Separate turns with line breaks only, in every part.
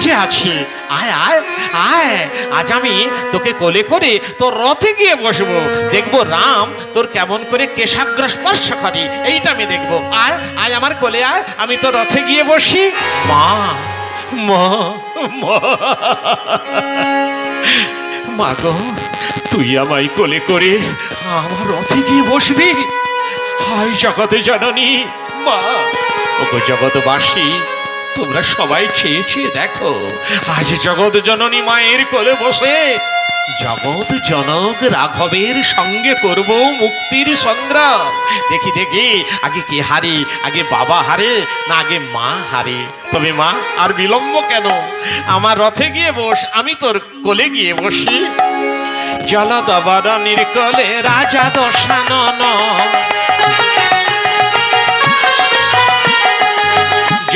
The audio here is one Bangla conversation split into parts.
কাছে আছি। আয় আয় আয়। আজ আমি তোকে কোলে করে তোর রথে গিয়ে বসবো। দেখব রাম তোর কেমন করে কেশাগ্র স্পর্শ করে। এইটা আমি দেখব। আয় আয় আমার কোলে, আয়। আমি তোর রথে গিয়ে বসি। মা মা মা। গো, তুই আমায় কোলে করে আমার রথে গিয়ে বসবি। হাই জগতে জননী, মা। ওগো জগৎবাসী তোমরা সবাই চেয়ে চেয়ে দেখো, আজ জগৎ জননী মায়ের কোলে বসে, জগৎ জনক রাঘবের সঙ্গে করব মুক্তির সংগ্রাম। দেখি দেখি, আগে কে হারে, আগে বাবা হারে, না আগে মা হারে। তবে মা, আর বিলম্ব কেন? আমার রথে গিয়ে বস, আমি তোর কোলে গিয়ে বসি। জলদবরণীর কোলে রাজা দশানন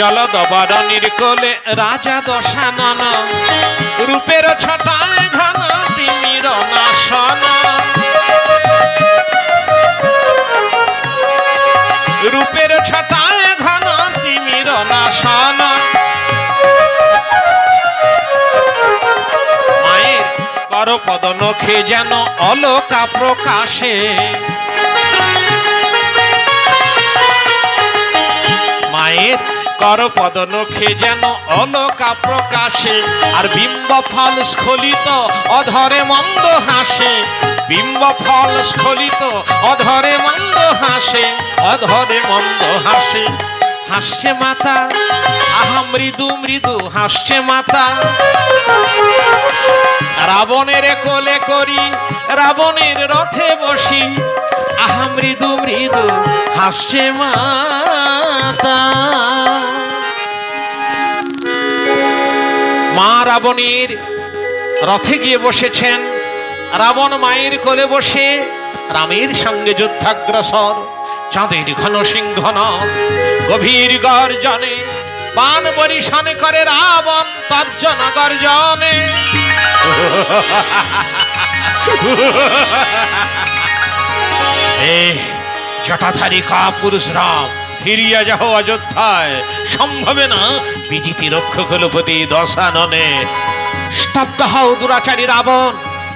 জলদবরণীর কোলে রাজা দশানন রূপের ছটায় ঘন তিমির নাশন রূপের ছটায় ঘন তিমির নাশন মায়ের কর পদ নখে যেন অলকা প্রকাশে। মায়ের কর পদ নখে যেন অলকা প্রকাশে, আর বিম্ব ফল স্খলিত অধরে মন্দ হাসে। বিম্ব ফল স্খলিত অধরে মন্দ হাসে, অধরে মন্দ হাসে। হাসছে মাতা, আহা মৃদু মৃদু হাসছে মাতা। রাবণের কোলে করি, রাবণের রথে বসি। আহা মৃদু মৃদু হাসছে মাতা। মা রাবণের রথে গিয়ে বসেছেন। রাবণ মায়ের কোলে বসে রামের সঙ্গে যুদ্ধাগ্রসর, চাঁদের ঘন সিংহন গভীর গর্জনে বান পরিশন করে রাবণ তর্জন গর্জনে। জটাধারী কা পুরুষ রাম ফিরিয়া যাহ অযোধ্যায়। সম্ভবে না? বিজিতি রক্ষক হলপতি দশাননে। স্তব্ধহাও দুরাচারী রাবণ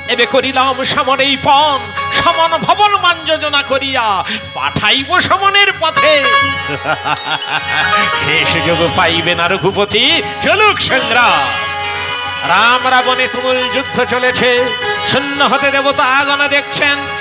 এবে করিলাম সমন এই পণ সমন ভবন মান যোজনা করিয়া পাঠাইব সমনের পথে। সে সুযোগ পাইবে না রঘুপতি। চলুক সংগ্রাম রাম রাবণে তুমুল যুদ্ধ চলেছে। শূন্য হতে দেবতা আগনা দেখছেন।